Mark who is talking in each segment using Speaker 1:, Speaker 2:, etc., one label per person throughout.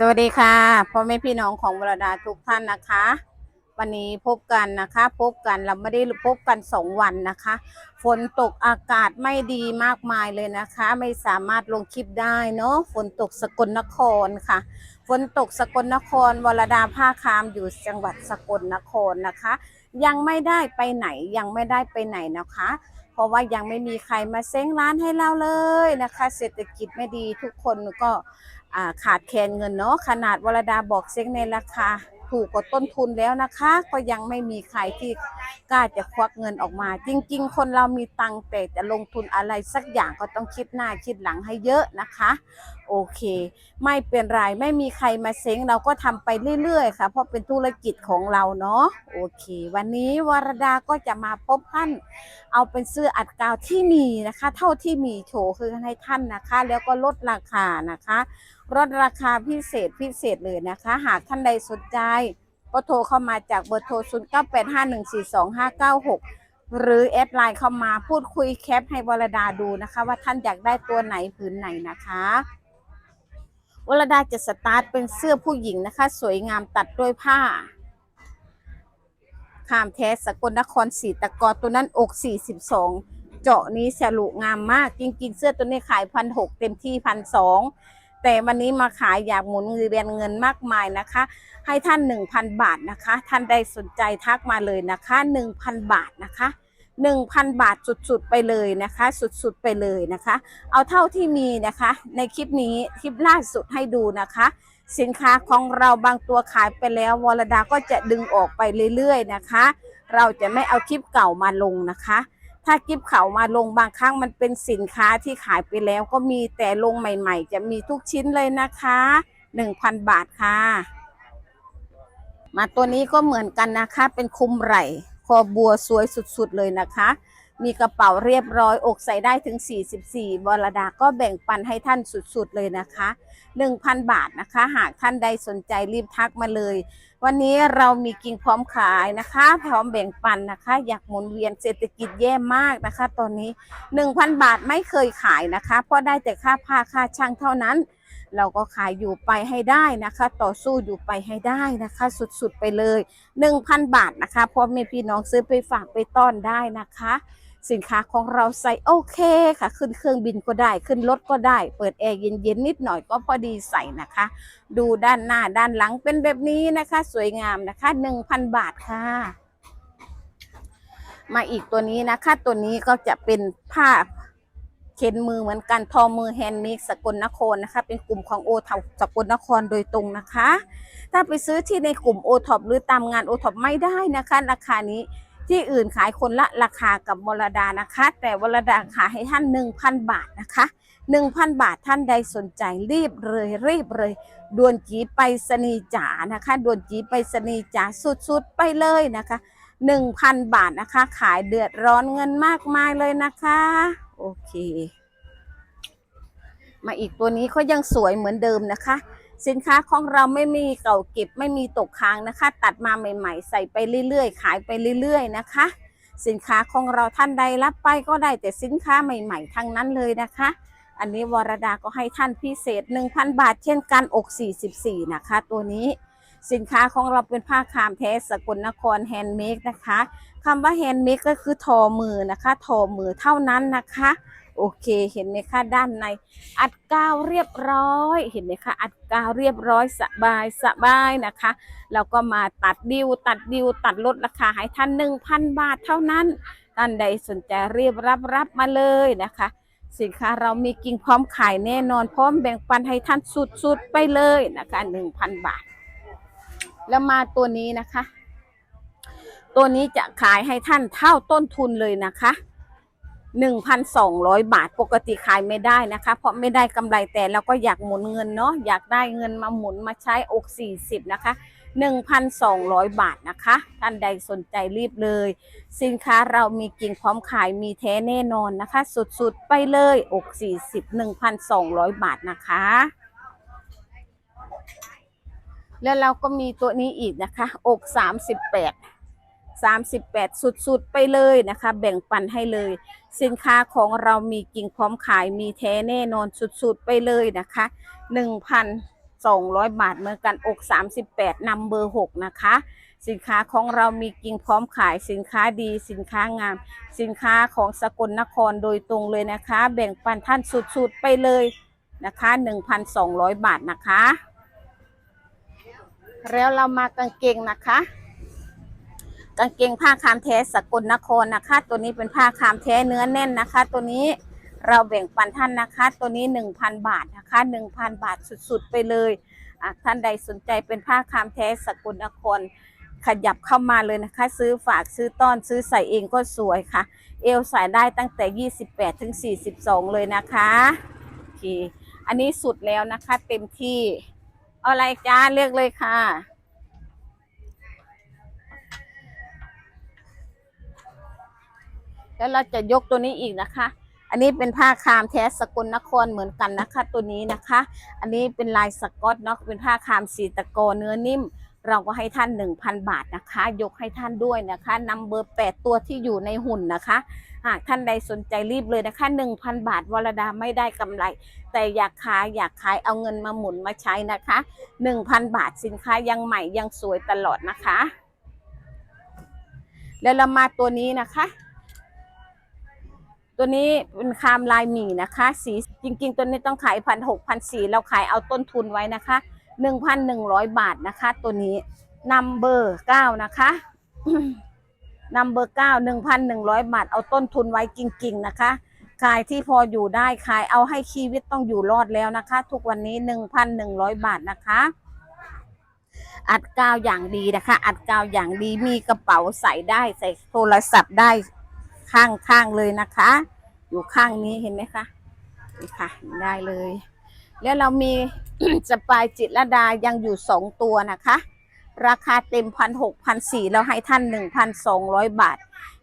Speaker 1: สวัสดีค่ะพ่อแม่พี่น้องของวรดาทุกท่านนะคะ วันนี้พบกันนะคะ พบกันเราไม่ได้พบกันสองวันนะคะ ฝนตกอากาศไม่ดีมากมายเลยนะคะ ไม่สามารถลงคลิปได้เนาะฝนตกสกลนครค่ะ ฝนตกสกลนครวรดาผ้าคามอยู่จังหวัดสกลนครนะคะ ยังไม่ได้ไปไหนยังไม่ได้ไปไหนนะคะ เพราะว่ายังไม่มีใครมาเซ้งร้านให้เราเลยนะคะ เศรษฐกิจไม่ดีทุกคนก็ ขาดแคลนเงินเนาะขนาดวรดาบอกเซ็งในราคาถูกกว่าต้นทุนแล้วนะคะ ก็ยังไม่มีใครที่กล้าจะควักเงินออกมา จริง ๆ คนเรามีตังค์แต่จะลงทุนอะไรสักอย่างก็ต้องคิดหน้าคิดหลังให้เยอะนะคะ โอเค ไม่เป็นไรไม่มีใครมาเซ้งเราก็ทำไปเรื่อยๆค่ะ เพราะเป็นธุรกิจของเราเนาะโอเค วันนี้วรดาก็จะมาพบท่าน เอาเป็นเสื้ออัดกาวที่มีนะคะ เท่าที่มีโชว์คือให้ท่านนะคะ แล้วก็ลดราคานะคะลดราคาพิเศษพิเศษเลยนะคะ หากท่านใดสนใจก็โทรเข้ามาจากเบอร์โทร 0 9 8 5 1 4 2 5 9 6 หรือแอดไลน์เข้ามาพูดคุยแคปให้วรดาดูนะคะ ว่าท่านอยากได้ตัวไหนผืนไหนนะคะ วรดาจะสตาร์ทเป็นเสื้อผู้หญิงนะคะ สวยงามตัดด้วยผ้าขามแท้สกลนครสีตะกอตัวนั้นอก 42 เจาะนี้ฉลุงามมากจริงๆ เสื้อตัวนี้ขายพันหเต็มที่พันสองแต่วันนี้มาขายอยากหมุนเวียนเงินมากมายนะคะ ให้ท่าน 1,000 บาทนะคะ ท่านใดสนใจทักมาเลยนะคะ 1,000 บาทนะคะ 1,000 บาทสุดๆไปเลยนะคะ สุดๆไปเลยนะคะ เอาเท่าที่มีนะคะ ในคลิปนี้คลิปล่าสุดให้ดูนะคะ สินค้าของเราบางตัวขายไปแล้ววรดาก็จะดึงออกไปเรื่อยๆนะคะ เราจะไม่เอาคลิปเก่ามาลงนะคะ ถ้าคลิปเก่ามาลงบางครั้งมันเป็นสินค้าที่ขายไปแล้วก็มีแต่ลงใหม่ ๆ จะมีทุกชิ้นเลยนะคะ 1,000 บาทค่ะมาตัวนี้ก็เหมือนกันนะคะ เป็นคุมไหล่ คอบัวสวยสุดๆเลยนะคะ มีกระเป๋าเรียบร้อยอกใส่ได้ถึง 44บรดาก็แบ่งปันให้ท่านสุดๆเลยนะคะ 1,000 บาทนะคะ หากท่านใดสนใจรีบทักมาเลย วันนี้เรามีกิ่งพร้อมขายนะคะ พร้อมแบ่งปันนะคะ อยากหมุนเวียนเศรษฐกิจแย่มากนะคะ ตอนนี้ 1,000 บาทไม่เคยขายนะคะ เพราะได้แต่ค่าผ้าค่าช่างเท่านั้น เราก็ขายอยู่ไปให้ได้นะคะ ต่อสู้อยู่ไปให้ได้นะคะ สุดๆไปเลย 1,000 บาทนะคะพ่อแม่พี่น้องซื้อไปฝากไปต้อนได้นะคะ สินค้าของเราใส่โอเคค่ะ ขึ้นเครื่องบินก็ได้ขึ้นรถก็ได้ เปิดแอร์เย็นๆนิดหน่อยก็พอดีใส่นะคะ ดูด้านหน้าด้านหลังเป็นแบบนี้นะคะ สวยงามนะคะ 1,000 บาทค่ะมาอีกตัวนี้นะคะ ตัวนี้ก็จะเป็นผ้า เข็นมือเหมือนกันทอมือแฮนด์เมดสกลนครนะคะ เป็นกลุ่มของโอท็อปสกลนครโดยตรงนะคะ ถ้าไปซื้อที่ในกลุ่มโอท็อปหรือตามงานโอท็อปไม่ได้นะคะ ราคานี้ที่อื่นขายคนละราคากับวรดานะคะ แต่วรดาขายให้ท่าน 1,000 บาทนะคะ 1,000 บาทท่านใดสนใจรีบเลยรีบเลยด่วนจีไปสนีจ๋านะคะด่วนจีไปสนีจ๋าสุดๆไปเลยนะคะ 1,000 บาทนะคะ ขายเดือดร้อนเงินมากมายเลยนะคะ โอเค มาอีกตัวนี้ก็ยังสวยเหมือนเดิมนะคะ สินค้าของเราไม่มีเก่าเก็บไม่มีตกค้างนะคะ ตัดมาใหม่ ๆ ใส่ไปเรื่อยๆ ขายไปเรื่อย ๆ นะคะ สินค้าของเราท่านใดรับไปก็ได้แต่สินค้าใหม่ๆทั้งนั้นเลยนะคะ อันนี้วรดาก็ให้ท่านพิเศษ 1,000 บาท เช่นกันอก 44 นะคะ ตัวนี้สินค้าของเราเป็นผ้าคามแท้สกลนครแฮนด์เมดนะคะ คำว่าแฮนด์เมดก็คือทอมือนะคะทอมือเท่านั้นนะคะ โอเคเห็นไหมคะด้านใน อัดกาวเรียบร้อยเห็นไหมคะอัดกาวเรียบร้อยสบายสบายนะคะแล้วก็มาตัดดิวตัดดิวตัดลดราคาให้ท่าน1,000บาทเท่านั้นท่านใดสนใจรีบรับรับมาเลยนะคะ สินค้าเรามีกิ่งพร้อมขายแน่นอนพร้อมแบ่งปันให้ท่านสุดๆไปเลยนะคะ1,000บาท แล้วมาตัวนี้นะคะ ตัวนี้จะขายให้ท่านเท่าต้นทุนเลยนะคะ1,200 บาทปกติขายไม่ได้นะคะ เพราะไม่ได้กำไรแต่เราก็อยากหมุนเงินเนาะอยากได้เงินมาหมุนมาใช้อก 40 นะคะ 1,200 บาทนะคะ ท่านใดสนใจรีบเลย สินค้าเรามีกิ่งพร้อมขายมีแท้แน่นอนนะคะ สุดๆ ไปเลยอก 40 1,200 บาทนะคะ แล้วเราก็มีตัวนี้อีกนะคะ อก 38 38 สุดๆ ไปเลยนะคะ แบ่งปันให้เลย สินค้าของเรามีกิ่งพร้อมขายมีแท้แน่นอนสุดๆ ไปเลยนะคะ 1,200 บาทเหมือนกันอก 38นำเบอร์ 6 นะคะ สินค้าของเรามีกิ่งพร้อมขายสินค้าดี สินค้างาม สินค้าของสกลนครโดยตรงเลยนะคะ แบ่งปันท่านสุดๆ ไปเลยนะคะ 1,200 บาทนะคะ แล้วเรามากางเกงนะคะ กางเกงผ้าคามแท้สกลนครนะคะ ตัวนี้เป็นผ้าคามแท้เนื้อแน่นนะคะ ตัวนี้เราแบ่งปันท่านนะคะ ตัวนี้ 1,000 บาทนะคะ 1,000 บาทสุดๆไปเลยท่านใดสนใจเป็นผ้าคามแท้สกลนครขยับเข้ามาเลยนะคะ ซื้อฝากซื้อต้อนซื้อใส่เองก็สวยค่ะ เอวใส่ได้ตั้งแต่ 28 ถึง 42 เลยนะคะโอเคอันนี้สุดแล้วนะคะ เต็มที่อะไรจ้าเลือกเลยค่ะ แล้วเราจะยกตัวนี้อีกนะคะ อันนี้เป็นผ้าคามแท้สกลนครเหมือนกันนะคะ ตัวนี้นะคะ อันนี้เป็นลายสกอตเนาะเป็นผ้าคามสีตะโกเนื้อนิ่ม เราก็ให้ท่าน 1,000 บาทนะคะ ยกให้ท่านด้วยนะคะนำเบอร์ 8 ตัวที่อยู่ในหุ่นนะคะ หากท่านใดสนใจรีบเลยนะคะ 1,000 บาทวรดาไม่ได้กำไร แต่อยากขายอยากขายเอาเงินมาหมุนมาใช้นะคะ 1,000 บาทสินค้ายังใหม่ยังสวยตลอดนะคะ แล้วเรามาตัวนี้นะคะ ตัวนี้เป็นคามลายหมี่นะคะ สีจริง ๆ ตัวนี้ต้องขายพันหกพันสี่เราขายเอาต้นทุนไว้นะคะหนึ่งพันหนึ่งร้อยบาทนะคะ ตัวนี้นัมเบอร์เก้านะคะนัมเบอร์เก้าหนึ่งพันหนึ่งร้อยบาท เอาต้นทุนไว้จริง ๆ นะคะ ขายที่พออยู่ได้ขายเอาให้ชีวิตต้องอยู่รอดแล้วนะคะ ทุกวันนี้หนึ่งพันหนึ่งร้อยบาทนะคะ อัดกาวอย่างดีนะคะ อัดกาวอย่างดีมีกระเป๋าใส่ได้ใส่โทรศัพท์ได้ ข้างข้างเลยนะคะ อยู่ข้างนี้เห็นไหมคะนี่ค่ะได้เลย แล้วเรามีสปายจิตรลดายังอยู่สองตัวนะคะ ราคาเต็มพันหกพันสี่เราให้ท่านหนึ่งพันสองร้อยบาท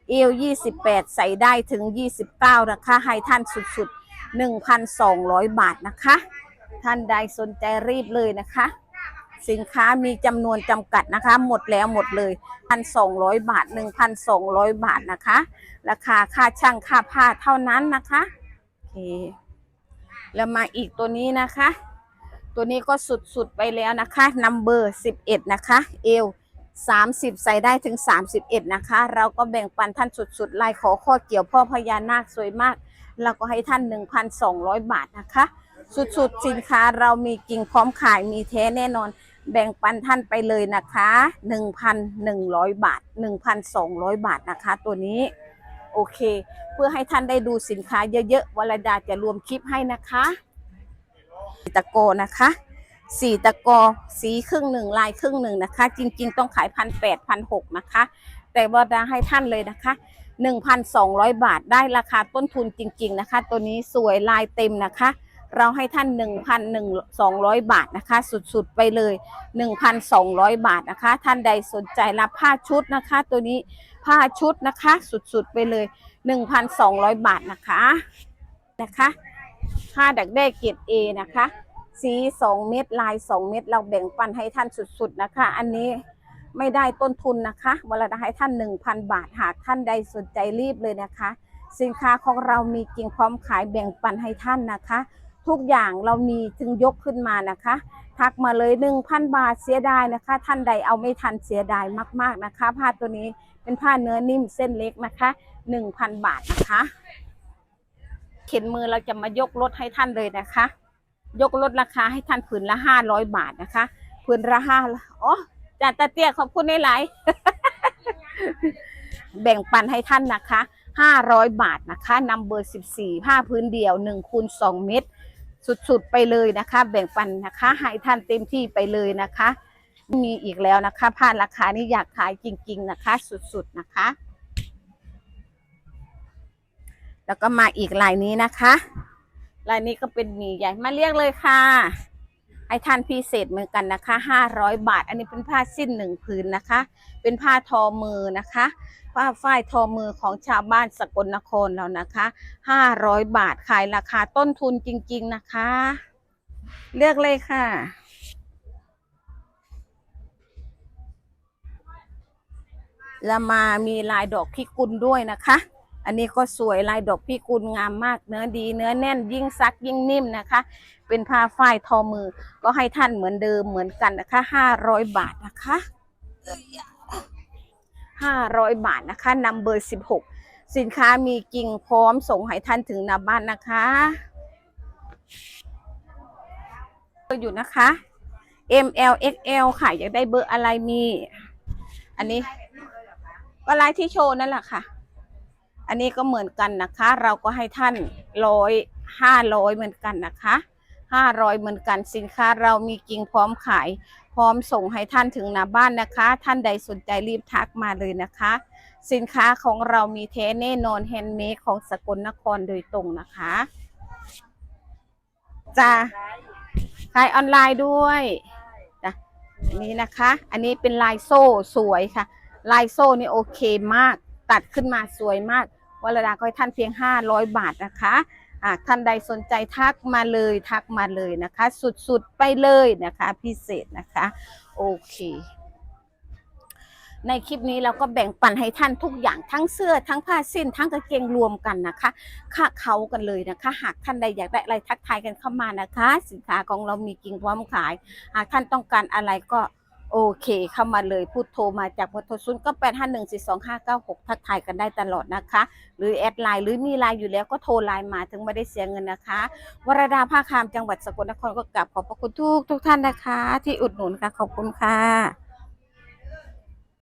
Speaker 1: เอวยี่สิบแปดใส่ได้ถึงยี่สิบเก้านะคะ ให้ท่านสุดๆหนึ่งพันสองร้อยบาทนะคะ ท่านใดสนใจรีบเลยนะคะ สินค้ามีจำนวนจำกัดนะคะ หมดแล้วหมดเลยพันสองร้อยบาทหนึ่งพันสองร้อยบาทนะคะ ราคาค่าช่างค่าผ้าเท่านั้นนะคะโอเคแล้วมาอีกตัวนี้นะคะ ตัวนี้ก็สุดๆไปแล้วนะคะนัมเบอร์สิบเอ็ดนะคะเอวสามสิบใส่ได้ถึงสามสิบเอ็ดนะคะ เราก็แบ่งปันท่านสุดๆลายขอข้อเกี่ยวพ่อพญานาคสวยมากเราก็ให้ท่านหนึ่งพันสองร้อยบาทนะคะ สุดๆ สินค้าเรามีกิ่งพร้อมขายมีแท้แน่นอน แบ่งปันท่านไปเลยนะคะ 1,100 บาท 1,200 บาทนะคะ ตัวนี้ โอเค เพื่อให้ท่านได้ดูสินค้าเยอะๆวรดาจะรวมคลิปให้นะคะสีตะโกนะคะสีตะกอสีครึ่งหนึ่งลายครึ่งหนึ่งนะคะ จริง ๆ ต้องขายพันแปดพันหกนะคะ แต่วรดาให้ท่านเลยนะคะ1,200บาทได้ราคาต้นทุนจริง ๆ นะคะ ตัวนี้สวยลายเต็มนะคะ เราให้ท่าน 1,200 บาทนะคะ สุดๆไปเลย 1,200 บาทนะคะ ท่านใดสนใจรับผ้าชุดนะคะ ตัวนี้ผ้าชุดนะคะ สุดๆไปเลย 1,200 บาทนะคะนะคะผ้าดักแด้เกรด A นะคะ สี 2 เม็ดลาย 2 เม็ดเราแบ่งปันให้ท่านสุดๆนะคะ อันนี้ไม่ได้ต้นทุนนะคะเวลาให้ท่าน 1,000 บาท หากท่านใดสนใจรีบเลยนะคะ สินค้าของเรามีจริงพร้อมขายแบ่งปันให้ท่านนะคะ ทุกอย่างเรามีจึงยกขึ้นมานะคะ ทักมาเลย 1,000 บาทเสียดายนะคะ ท่านใดเอาไม่ทันเสียดายมาก ๆนะคะ ผ้าตัวนี้เป็นผ้าเนื้อนิ่มเส้นเล็กนะคะ 1,000 บาทนะคะ เข็นมือเราจะมายกลดให้ท่านเลยนะคะ ยกลดราคาให้ท่านผืนละ 500 บาทนะคะผืนละห้าอ๋อจ่าตาเตี้ยขอบคุณในหลายแบ่งปันให้ท่านนะคะ 500 บาทนะคะนำเบอร์ 14 ผ้าพื้นเดียว1คูณ2เม็ด สุดๆไปเลยนะคะ แบ่งปันนะคะให้ท่านเต็มที่ไปเลยนะคะ มีอีกแล้วนะคะผ้าราคานี้อยากขายจริง ๆนะคะ สุดๆนะคะ แล้วก็มาอีกลายนี้นะคะลายนี้ก็เป็นหมีใหญ่มาเรียกเลยค่ะให้ท่านพิเศษเหมือนกันนะคะ 500 บาท อันนี้เป็นผ้าสิ้นหนึ่งผืนนะคะ เป็นผ้าทอมือนะคะ ผ้าฝ้ายทอมือของชาวบ้านสกลนครเรานะคะ500บาทขายราคาต้นทุนจริง ๆนะคะ เลือกเลยค่ะล้วมามีลายดอกพิกุลด้วยนะคะ อันนี้ก็สวยลายดอกพิกุลงามมาก เนื้อดีเนื้อแน่นยิ่งซักยิ่งนิ่มนะคะ เป็นผ้าฝ้ายทอมือก็ให้ท่านเหมือนเดิมเหมือนกันนะคะห้าร้อยบาทนะคะ ห้าร้อยบาทนะคะนำเบอร์สิบหกสินค้ามีจริงพร้อมส่งให้ท่านถึงหน้าบ้านนะคะอยู่นะคะ M L X L ค่ะ อยากได้เบอร์อะไรมี อันนี้ก็ไลน์ที่โชว์นั่นแหละค่ะ อันนี้ก็เหมือนกันนะคะ เราก็ให้ท่านร้อยห้าร้อยเหมือนกันนะคะ ห้าร้อยเหมือนกันสินค้าเรามีจริงพร้อมขาย พร้อมส่งให้ท่านถึงหน้าบ้านนะคะ ท่านใดสนใจรีบทักมาเลยนะคะ สินค้าของเรามีแท้แน่นอนแฮนด์เมดของสกลนครโดยตรงนะคะจ้าขายออนไลน์ด้วยจ้ะอันนี้นะคะ อันนี้เป็นลายโซ่สวยค่ะ ลายโซ่นี่โอเคมาก ตัดขึ้นมาสวยมากวรดาก็ให้ท่านเพียง 500 บาทนะคะ ท่านใดสนใจทักมาเลยทักมาเลยนะคะ สุดๆไปเลยนะคะ พิเศษนะคะ โอเคในคลิปนี้เราก็แบ่งปันให้ท่านทุกอย่างทั้งเสื้อทั้งผ้าสิ้น ทั้งกางเกงรวมกันนะคะค่าเขากันเลยนะคะ หากท่านใดอยากได้อะไรทักทายกันเข้ามานะคะ สินค้าของเรามีจริงพร้อมขาย หากท่านต้องการอะไรก็ โอเค เข้ามาเลยพูดโทรมาจากพทศูนย์ก็แปดห้าหนึ่งสี่สองห้าเก้าหกทักทายกันได้ตลอดนะคะ หรือแอดไลน์หรือมีไลน์อยู่แล้วก็โทรไลน์มาถึงไม่ได้เสียเงินนะคะ วรดาภาคามจังหวัดสกลนครก็กลับขอบพระคุณทุกทุกท่านนะคะ ที่อุดหนุนค่ะ ขอบคุณค่ะ